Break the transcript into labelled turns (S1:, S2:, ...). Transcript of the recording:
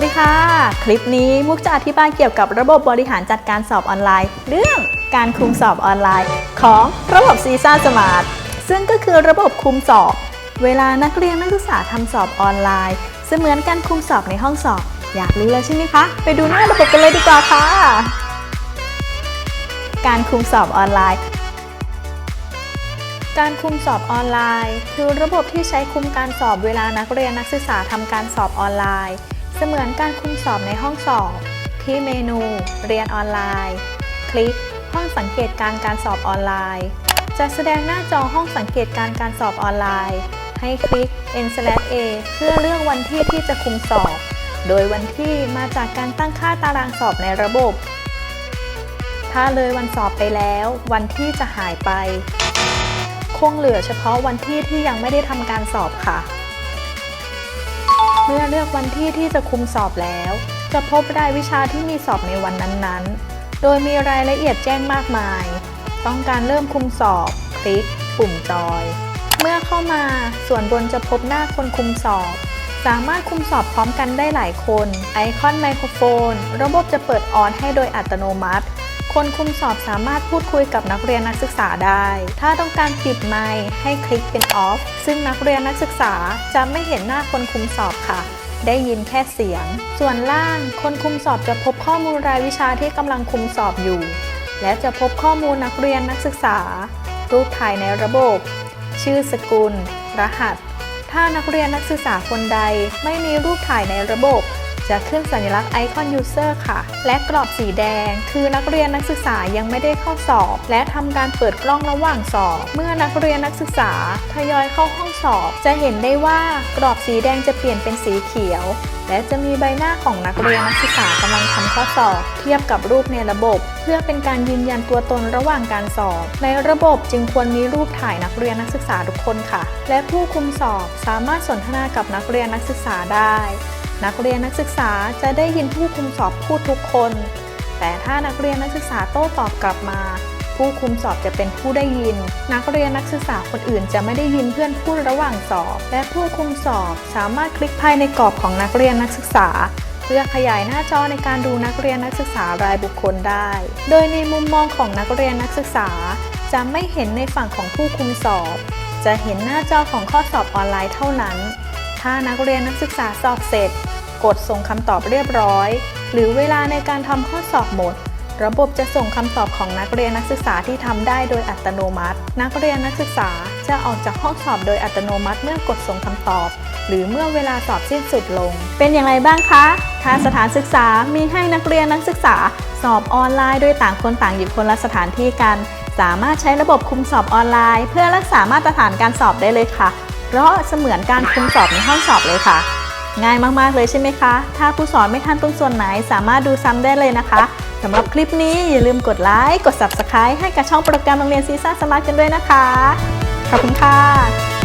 S1: วัสดีค่ะ คลิปนี้มุกจะอธิบายเกี่ยวกับระบบบริหารจัดการสอบออนไลน์ เรื่องการคุมสอบออนไลน์ ของระบบซีซ่าสมาร์ทซึ่งก็คือระบบคุมสอบ เวลานักเรียนนักศึกษาทำสอบออนไลน์ เสมือนการคุมสอบในห้องสอบ อยากรู้แล้วใช่ไหมคะ ไปดูหน้าระบบกันเลยดีกว่าค่ะ การคุมสอบออนไลน์การคุมสอบออนไลน์ คือระบบที่ใช้คุมการสอบเวลานักเรียนนักศึกษาทำการสอบออนไลน์ เสมือนการคุมสอบในห้องสอบ ที่เมนู เรียนออนไลน์ คลิก ห้องสังเกตการการสอบออนไลน์ จะแสดงหน้าจอห้องสังเกตการการสอบออนไลน์ ให้คลิก n/a เพื่อเลือกวันที่ที่จะคุมสอบ โดยวันที่มาจากการตั้งค่าตารางสอบในระบบ ถ้าเลยวันสอบไปแล้ว วันที่จะหายไป คงเหลือเฉพาะวันที่ที่ยังไม่ได้ทำการสอบค่ะ มื่อเลือกวันที่ที่จะคุมสอบแล้ว จะพบรายวิชาที่มีสอบในวันนั้นๆ โดยมีรายละเอียดแจ้งมากมาย ต้องการเริ่มคุมสอบ คลิก ปุ่มจอย เมื่อเข้ามาส่วนบนจะพบหน้าคนคุมสอบ สามารถคุมสอบพร้อมกันได้หลายคน ไอคอนไมโครโฟน ระบบจะเปิดออนให้โดยอัตโนมัติ คนคุมสอบสามารถพูดคุยกับนักเรียนนักศึกษาได้ ถ้าต้องการปิดไมค์ให้คลิกเป็นออฟ ซึ่งนักเรียนนักศึกษาจะไม่เห็นหน้าคนคุมสอบค่ะ ได้ยินแค่เสียง ส่วนล่าง คนคุมสอบจะพบข้อมูลรายวิชาที่กำลังคุมสอบอยู่ และจะพบข้อมูลนักเรียนนักศึกษา รูปถ่ายในระบบ ชื่อสกุล รหัส ถ้านักเรียนนักศึกษาคนใดไม่มีรูปถ่ายในระบบ จะขึ้นสัญลักษณ์ไอคอน User ค่ะ และกรอบสีแดง คือนักเรียนนักศึกษายังไม่ได้เข้าสอบ และทำการเปิดกล้องระหว่างสอบ เมื่อนักเรียนนักศึกษาทยอยเข้าห้องสอบ จะเห็นได้ว่ากรอบสีแดงจะเปลี่ยนเป็นสีเขียว และจะมีใบหน้าของนักเรียนนักศึกษากำลังทำข้อสอบ เทียบกับรูปในระบบ เพื่อเป็นการยืนยันตัวตนระหว่างการสอบ ในระบบจึงควรมีรูปถ่ายนักเรียนนักศึกษาทุกคนค่ะ และผู้คุมสอบสามารถสนทนากับนักเรียนนักศึกษาได้ นักเรียนนักศึกษาจะได้ยินผู้คุมสอบพูดทุกคน แต่ถ้านักเรียนนักศึกษาโต้ตอบกลับมา ผู้คุมสอบจะเป็นผู้ได้ยิน นักเรียนนักศึกษาคนอื่นจะไม่ได้ยินเพื่อนพูดระหว่างสอบ และผู้คุมสอบสามารถคลิกภายในกรอบของนักเรียนนักศึกษาเพื่อขยายหน้าจอในการดูนักเรียนนักศึกษารายบุคคลได้ โดยในมุมมองของนักเรียนนักศึกษา จะไม่เห็นในฝั่งของผู้คุมสอบ จะเห็นหน้าจอของข้อสอบออนไลน์เท่านั้น ถ้านักเรียนนักศึกษาสอบเสร็จ กดส่งคำตอบเรียบร้อย หรือเวลาในการทำข้อสอบหมด ระบบจะส่งคำตอบของนักเรียนนักศึกษาที่ทำได้โดยอัตโนมัติ นักเรียนนักศึกษาจะออกจากห้องสอบโดยอัตโนมัติเมื่อกดส่งคำตอบ หรือเมื่อเวลาสอบสิ้นสุดลง เป็นอย่างไรบ้างคะทางสถานศึกษามีให้นักเรียนนักศึกษา สอบออนไลน์โดยต่างคนต่างอยู่คนละสถานที่กัน สามารถใช้ระบบคุมสอบออนไลน์ เพื่อรักษามาตรฐานการสอบได้เลยค่ะ เพราะเสมือนการคุมสอบในห้องสอบเลยค่ะ ง่ายมากๆเลยใช่ไหมคะ ถ้าผู้สอนไม่ทันตรงส่วนไหนสามารถดูซ้ำได้เลยนะคะสำหรับคลิปนี้อย่าลืมกดไลค์กด Subscribe ให้กับช่องโปรแกรมโรงเรียนซีซ่าสมาร์ทกันด้วยนะคะ ขอบคุณค่ะ